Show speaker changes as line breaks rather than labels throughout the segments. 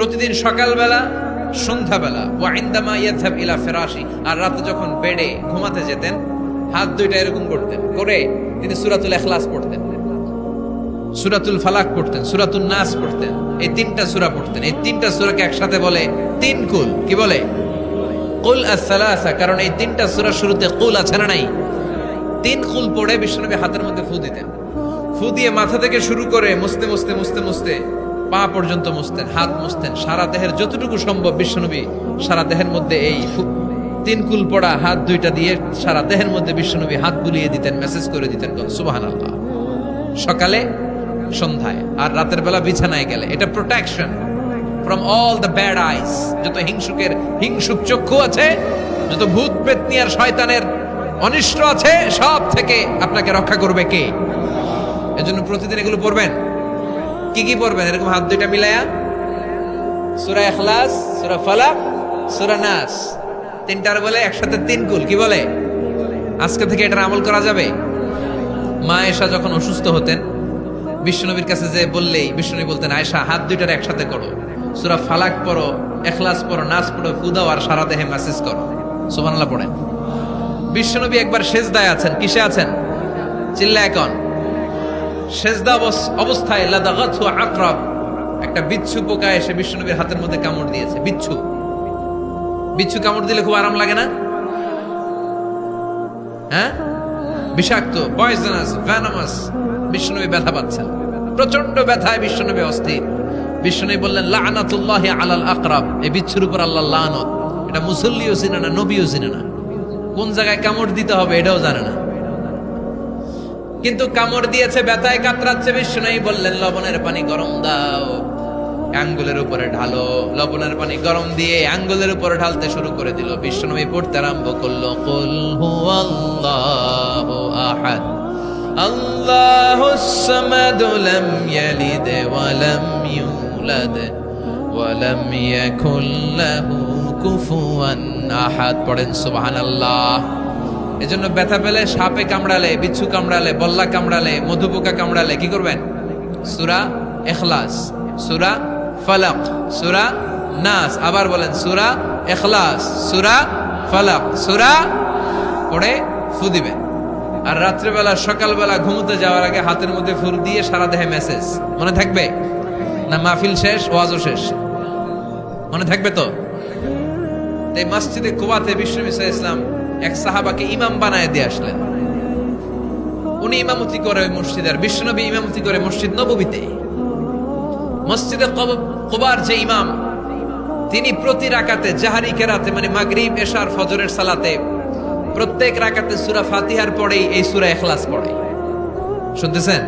প্রতিদিন সকালবেলা, সন্ধ্যাবেলা ওয়াইন্দামা ইয়াযহাব ইলা ফিরাশি, আর রাতে যখন বেডে ঘুমাতে যেতেন, হাত দুইটা এরকম করতেন, করে তিনি সূরাতুল ইখলাস পড়তেন। সূরাতুল ফালাক পড়তেন সূরাতুল নাস পড়তেন, এই তিনটা সূরা পড়তেন। এই তিনটা সূরাকে একসাথে বলে তিন কুল। কি বলে? কুল আস-সালাসা, কারণ এই তিনটা সূরার শুরুতে কুল আছে না নাই? তিন কুল পড়ে বিশ্বনবী হাতের মধ্যে ফু দিতেন। ফু দিয়ে মাথা থেকে শুরু করে মুছতে মুছতে মুছতে মুছতে পা পর্যন্ত মুছতেন, হাত মুছতেন, সারা দেহের যতটুকু সম্ভব বিশ্বনবী সারা দেহের মধ্যে এই তিন কুল পড়া হাত দুইটা দিয়ে সারা দেহের মধ্যে বিশ্বনবী হাত বুলিয়ে দিতেন মেসেজ করে দিতেন সুবাহান আল্লাহ সকালে, সন্ধ্যায়, আর রাতের বেলা বিছানায় গেলে, এটা protection from all the bad eyes যত হিংসুকের, হিংসুক চক্ষু আছে, যত ভূত পেতনি আর শয়তানের অনিষ্ট আছে, সব থেকে আপনাকে রক্ষা করবে কে? এজন্য প্রতিদিন এগুলো পড়বেন। কি কি পড়বেন? এরকম হাত দুইটা মিলায়া। সূরা ইখলাস, সুরা ফালাক, সূরা নাস। তিনটার বলে, একসাথে তিন কুল, কি বলে? আজকে থেকে এটার আমল করা যাবে? মা এসা যখন অসুস্থ হতেন, বিশ্বনবীর কাছে যে বললেই, বিশ্বনবী বলতেন, আয়েশা, হাত দুইটার একসাথে করো। সুরা ফালাক পড়ো এখলাস পড়ো, নাস পড়ো ফুদাও আর সারা দেহে মেসেজ করো। সুবহানাল্লাহ পড়েন। বিশ্বনবী একবার সেজদায় আছেন, কিসে আছেন? চিল্লা এখন হ্যাঁ? বিষাক্ত ব্যথা পাচ্ছেন প্রচণ্ড ব্যথায় বিষ্ণুনবী অস্থির। বিষ্ণুনবী বললেন, লানাতুল্লাহি আলাল আকরাব। এই বিচ্ছুর উপর আল্লাহ লানত। এটা মুসল্লিও চিনে না, নবীও চিনে না। কোন জায়গায় কামড় দিতে হবে এটাও জানে না। কিন্তু কামড় দিয়েছে, ব্যথায় কাতরাচ্ছে বিষ্ণুনবী বললেন, লবণের পানি গরম দাও। আঙ্গুলের উপরে ঢালো। লবণের পানি গরম দিয়ে আঙ্গুলের উপরে ঢালতে শুরু করে দিল। বিশ্বনবী পড়তে আরম্ভ করল, কুল হুয়াল্লাহু আহাদ। আল্লাহুস সামাদ লাম ইয়ালিদ ওয়া লাম ইউলাদ ওয়া লাম ইয়াকুল লাহু কুফুয়ান আহাদ। পড়েন, সুবহানাল্লাহ। এজন্য ব্যথা পেলে সাপে কামড়ালে, বিচ্ছু কামড়ালে, বল্লা কামড়ালে, মধুপোকা কামড়ালে কি করবেন? সুরা এখলাস, সুরা ফালাক, সুরা নাস। আবার বলেন, সুরা এখলাস, সুরা ফালাক, সুরা পড়ে ফু দিবেন। আর রাত্রেবেলা, সকালবেলা ঘুমোতে যাওয়ার আগে হাতের মধ্যে ফুর দিয়ে সারা দেহে মেসেজ। মনে থাকবে? না মাহফিল শেষ, ওয়াজও শেষ? মনে থাকবে তো? তাই মসজিদে কুবাতে সাল্লাল্লাহু ইসলাম এক সাহাবাকে ইমাম বানায় দিয়ে আসলেন। উনি ইমামতি করে ওই মসজিদ আর বিশ্বনবী ইমামতি করে মসজিদ নববীতে মসজিদে কব- কুবার যে ইমাম, তিনি প্রতি রাকাতে জাহারি কেরাতে মানে মাগরিব, এশার, ফজরের সালাতে, প্রত্যেক রাকাতে সুরা ফাতিহার পরেই এই সুরা এখলাস পড়ে। শুনতেছেন?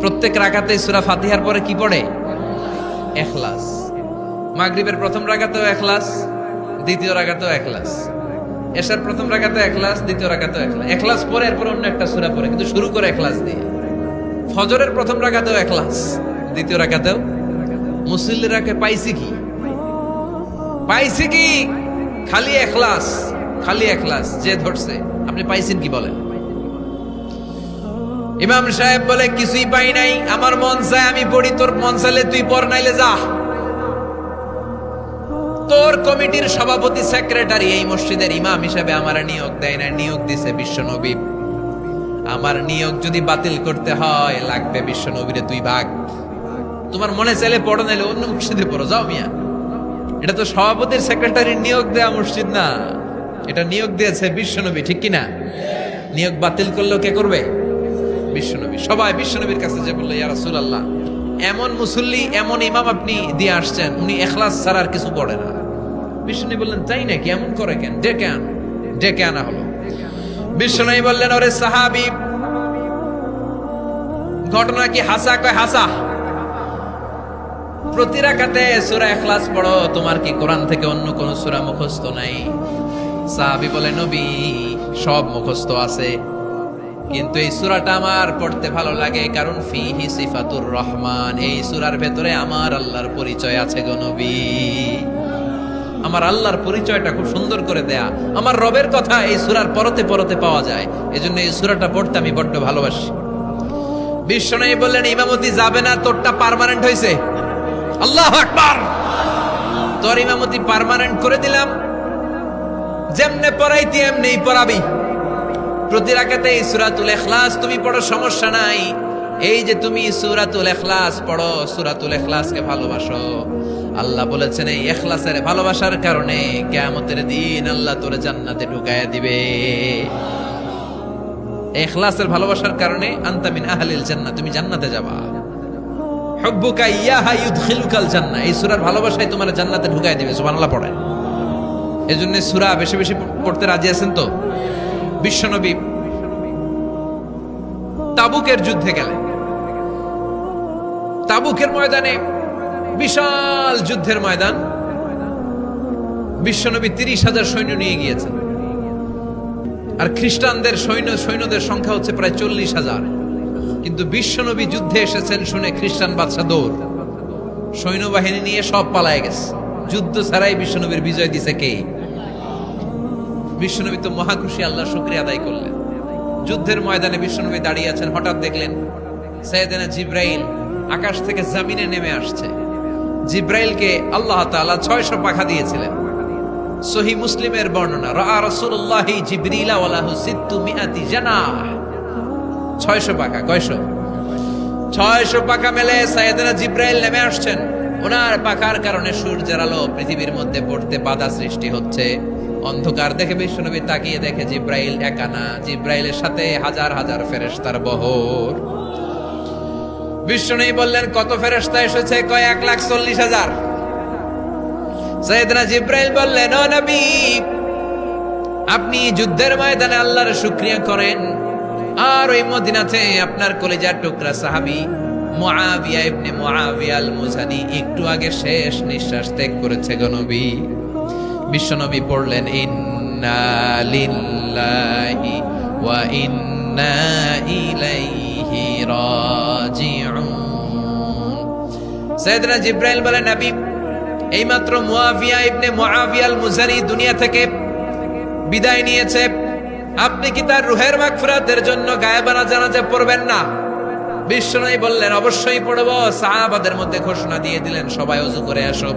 প্রত্যেক রাকাতে সুরা ফাতিহার পরে কি পড়ে? ইখলাস। মাগরিবের প্রথম রাকাতেও এখলাস দ্বিতীয় রাকাতেও এখলাস এশার প্রথম রাকাতে এখলাস দ্বিতীয় রাকাতেও এখলাস এখলাস পরে, এরপর অন্য একটা সূরা পড়ে, কিন্তু শুরু করে এখলাস দিয়ে। ফজরের প্রথম রাকাতেও এখলাস দ্বিতীয় রাকাতেও। মুসল্লিরাকে পাইছি কি? পাইছি কি? খালি এখলাস খালি এখলাস যে ধরছে। আপনি পাইছেন কি বলেন? ইমাম সাহেব বলে, কিছুই পাই নাই, আমার মন চায় আমি পড়ি, তোর মন চাইলে তুই পড়, নাইলে যা। তোর কমিটির সভাপতি সেক্রেটারি এই মসজিদের ইমাম হিসাবে আমার নিয়োগ দেয় না নিয়োগ দিছে বিশ্বনবী আমার নিয়োগ যদি বাতিল করতে হয়, লাগবে বিশ্বনবীরে তুই ভাগ। তোমার মনে চাইলে পড়ো, নাইলে অন্য মসজিদে পড়ো। যাও মিয়া। এটা তো সভাপতির সেক্রেটারির নিয়োগ দেয়া মসজিদ না। এটা নিয়োগ দিয়েছে বিশ্বনবী ঠিক কি না নিয়োগ বাতিল করলেও কে করবে? বিশ্বনবী সবাই বিশ্বনবীর কাছে যে বলল, ইয়া রাসূলুল্লাহ। এমন মুসল্লি, এমন ইমাম আপনি দিয়ে আসছেন, উনি এখলাস ছাড়া আর কিছু পড়ে না। বিশ্বনবী বললেন, তাই নাকি? এমন করে কেন? ডেকে আন, ডেকে আনা হলো। বিশ্বনবী বললেন, ওরে সাহাবি, ঘটনা কি হাসা কয় হাসা? প্রতি রাকাতে সূরা ইখলাস পড়ো, তোমার কি কোরআন থেকে অন্য কোন সূরা মুখস্থ নাই? সাহাবী বলে, নবী, সব মুখস্থ আছে। কিন্তু এই সুরাটা আমার পড়তে ভালো লাগে কারণ ফিহি সিফাতুর রহমান। এই সূরার ভেতরে আমার আল্লাহর পরিচয় আছে গো নবী। আমার আল্লাহর পরিচয়টা খুব সুন্দর করে দেয়া। আমার রবের কথা এই সূরার পরতে পরতে পাওয়া যায়। এজন্য এই সূরাটা পড়তে আমি বড্ড ভালোবাসি। বিশ্বনবী বললেন, ইমামতি যাবে না, তোরটা পার্মানেন্ট হয়েছে আল্লাহ আকবার! তোর ইমামতি পার্মানেন্ট করে দিলাম। যেমনে পড়াইতি এমনি পড়াবি। প্রতি রাখাতে এই সুরাতুল এখলাস তুমি পড়ো, সমস্যা নাই। এই যে তুমি সুরাতুল এখলাস পড়ো, সুরাতুল এখলাসকে ভালোবাসো। আল্লাহ বলেছেন, এই এখলাসের ভালোবাসার কারণে কেয়ামতের দিন আল্লাহ তোরে জান্নাতে ঢুকায়া দিবে। এখলাসের ভালোবাসার কারণে আন্তামিন আহলিল জান্নাত তুমি জান্নাতে যাবা। হুব্বুকা ইয়াহা ইউদখিলুকাল জান্নাহ, এই সূরার ভালোবাসায় তোমার জান্নাতে ঢুকায় দিবে, সুবহানাল্লাহ পড়েন। এই জন্য সূরা বেশি বেশি পড়তে রাজি আছেন তো? বিশ্বনবী তাবুকের যুদ্ধে গেলেন। তাবুকের ময়দানে বিশাল যুদ্ধের ময়দান। বিশ্বনবী তিরিশ হাজার সৈন্য নিয়ে গিয়েছেন। আর খ্রিস্টানদের সৈন্য, সৈন্যদের সংখ্যা হচ্ছে প্রায় চল্লিশ হাজার। কিন্তু বিশ্বনবী যুদ্ধে এসেছেন শুনে খ্রিস্টান বাদশা দৌড়। সৈন্যবাহিনী নিয়ে সব পালায় গেছে। যুদ্ধ ছাড়াই বিশ্বনবীর বিজয় দিছে কে? বিশ্বনবী তো মহাখুশি আল্লাহ শুক্রিয়া আদায় করলেন। যুদ্ধের ময়দানে বিশ্বনবী দাঁড়িয়ে আছেন, হঠাৎ দেখলেন সৈয়দানা জিব্রাইল আকাশ থেকে জামিনে নেমে আসছে। জিব্রাইলকে আল্লাহ তাআলা ছয়শো পাখা দিয়েছিলেন। সহি মুসলিমের বর্ণনা রা রাসূলুল্লাহি জিবরিলা ওয়ালাহু সিত্তু মিআতি জানাহ ছয়শো পাখা, কয়শো? ছয়শো পাখা মেলে সাইয়েদনা জিব্রাইল নেমে আসছেন। ওনার পাখার কারণে সূর্যের আলো পৃথিবীর মধ্যে পড়তে বাধা সৃষ্টি হচ্ছে। অন্ধকার দেখে বিশ্বনবী তাকিয়ে দেখে জিব্রাইল একানা জিব্রাইলের সাথে হাজার হাজার ফেরেশতার বহর। বিশ্বনবী বললেন, কত ফেরেশতা এসেছে? কয়? এক লাখ চল্লিশ হাজার। সৈয়দনা জিব্রাইল বললেন, ও নবী, আপনি যুদ্ধের ময়দানে আল্লাহর শুকরিয়া করেন। আর ওই মদিনাতে আপনার কলেজার টুকরা সাহাবি মুআবিয়া ইবনে মুআবিয়া আল মুজানি একটু আগে শেষ নিঃশ্বাস ত্যাগ করেছে গনবী বিশ্বনবী পড়লেন, ইন্না লিল্লাহি ওয়া ইন্না ইলাইহি রাজিউন। সাইয়েদনা জিব্রাইল বলেন, নবী, এইমাত্র মুআবিয়া ইবনে মুআবিয়া আল মুজানি দুনিয়া থেকে বিদায় নিয়েছে। আপনি কি তার রুহের মাগফিরাতের জন্য গায়েবানা জানাজা পড়বেন না? বিশ্বনবী বললেন, অবশ্যই পড়ব। সাহাবাদের মধ্যে ঘোষণা দিয়ে দিলেন, সবাই অজু করে আসো।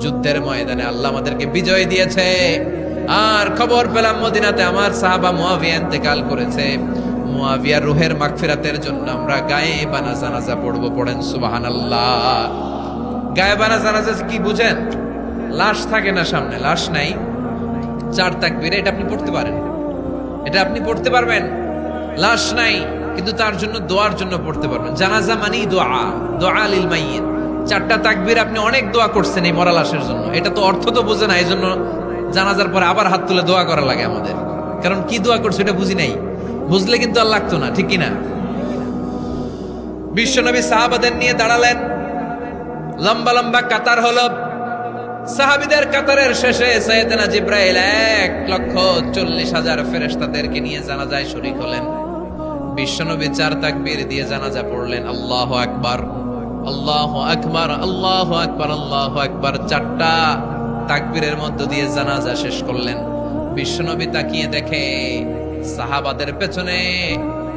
যুদ্ধের ময়দানে আল্লাহ আমাদেরকে বিজয় দিয়েছে। আর খবর পেলাম মদিনাতে আমার সাহাবা মুয়াবিয়া ইন্তেকাল করেছে। মুয়াবিয়ার রুহের মাগফিরাতের জন্য আমরা গায়ে বানা জানাজা পড়ব, পড়েন সুবহানাল্লাহ। গায়ে বানা জানাজা কি বুঝেন? লাশ থাকে না সামনে, লাশ নাই। চার তাকবীরে এটা আপনি পড়তে পারেন। এটা আপনি পড়তে পারবেন। লাশ নাই, কিন্তু তার জন্য, দোয়ার জন্য পড়তে পারবেন। জানাজা মানেই দোয়া দোয়া লিল মাইয়িত। চারটা তাকবির আপনি অনেক দোয়া করছেন এই মরা লাশের জন্য। এটা তো অর্থ তো বোঝে না এই জন্য জানাজার পরে আবার হাত তুলে দোয়া করা লাগে আমাদের। কারণ কি দোয়া করছে এটা বুঝি নাই। বুঝলে কিন্তু আর লাগতো না, ঠিক কি না? বিশ্বনবী সাহাবাদের নিয়ে দাঁড়ালেন। লম্বা লম্বা কাতার হলো। সাহাবিদের কাতারের শেষে সৈয়দনা জিব্রাইল এক লক্ষ চল্লিশ হাজার ফেরেশতাদেরকে নিয়ে জানাজায় শরীক হলেন। বিশ্বনবী চার তাকবীর দিয়ে জানাজা পড়লেন। আল্লাহ আকবার।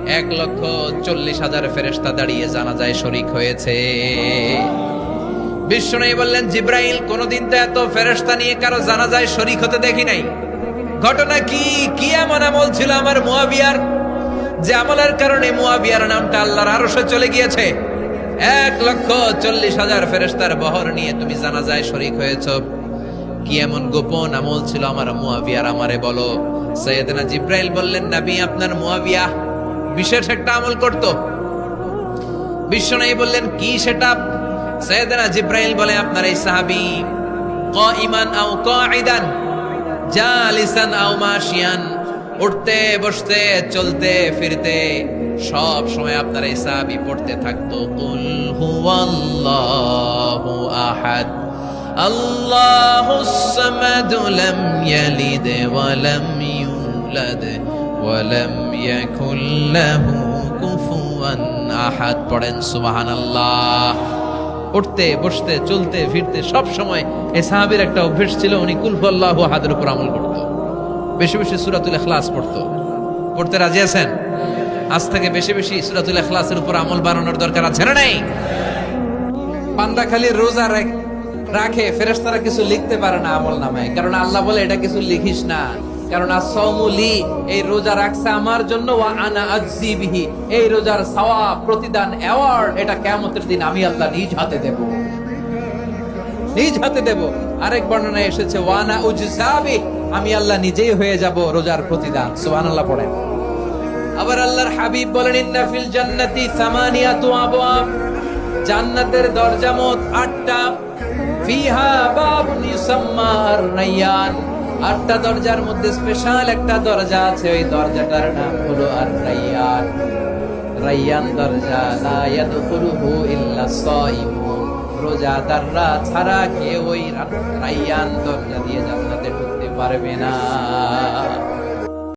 এক লক্ষ চল্লিশ হাজার দাঁড়িয়ে হয়েছে। বললেন, জিব্রাইল, কোনদিন তো এত ফেরেশতা নিয়ে কারও জানাজায় শরিক হতে দেখি নাই। ঘটনা কি? কি এমন আমল ছিল আমার মুয়াবিয়ার? যে আমলের কারণে মুয়াবিয়ার নামটা আল্লাহর আরশে চলে গিয়েছে। এক লক্ষ চল্লিশ হাজার ফেরেস্তার বহর নিয়ে তুমি জানাজায় শরীক হয়েছ। কি এমন গোপন আমল ছিল আমার মুয়াবিয়ার আমারে বলো, সৈয়দনা জিব্রাইল বললেন, নবী, আপনার মুয়াবিয়া বিশেষ একটা আমল করত? বিশ্বনবী বললেন, কি সেটা? সৈয়দনা জিব্রাইল বলে, আপনার এই সাহাবী কাইমান আও কাঈদান, জালিসান আও মাশিয়ান। উঠতে, বসতে, চলতে, ফিরতে, সব সময় আপনার এই সাহাবী পড়তে থাকতো। কুল হুয়াল্লাহু আহাদ আল্লাহুস সামাদ লাম ইয়ালিদ ওয়া লাম ইউলাদ ওয়া লাম কুফুয়ান আহাদ। পড়েন, সুবহানাল্লাহ। উঠতে, বসতে, চলতে, ফিরতে সব সময় এই সাহাবীর একটা অভ্যেস ছিল, উনি কুলফু আল্লাহ হাদের উপর আমল করত। বেশি বেশি সুরাতুল ইখলাস পড়তো। পড়তে রাজি আছেন? আজ থেকে বেশি বেশি সুরাতুল ইখলাসের উপর আমল বানানোর দরকার আছে না নাই? বান্দা খালি রোজা রাখ- ফেরেশতারা কিছু লিখতে পারে না আমল নামায়। কারণ আল্লাহ বলে এটা কিছু লিখিস না। কারণ আসৌমুলি এই রোজা রাখছে আমার জন্য, ওয়া আনা আজজি বিহি। এই রোজার সাওয়া প্রতিদান অ্যাওয়ার্ড এটা কিয়ামতের দিন আমি আল্লাহ নিজ হাতে দেব। নিজ হাতে দেব। আরেক বর্ণনায় এসেছে ওয়ানা উজসাবি আমি আল্লাহ নিজেই হয়ে যাব রোজার প্রতিদান। সুবহানাল্লাহ পড়েন। আবার আল্লাহর হাবিব বলেন, ইন্না ফিল জান্নাতি সামানিয়াতু আবওয়াব। জান্নাতের দরজা মোট আটটা। ফিহা বাবুন ইউসাম্মা আর-রাইয়ান আটটা দরজার মধ্যে স্পেশাল একটা দরজা আছে, ওই দরজাটার নাম হলো আর-রাইয়ান রাইয়ান দরজা, লা ইয়াদখুলুহু ইল্লা সাইমুন। রোজাদাররা ছাড়া কেউ ওই রাইয়ান দরজা দিয়ে ঢুকতে পারবে না।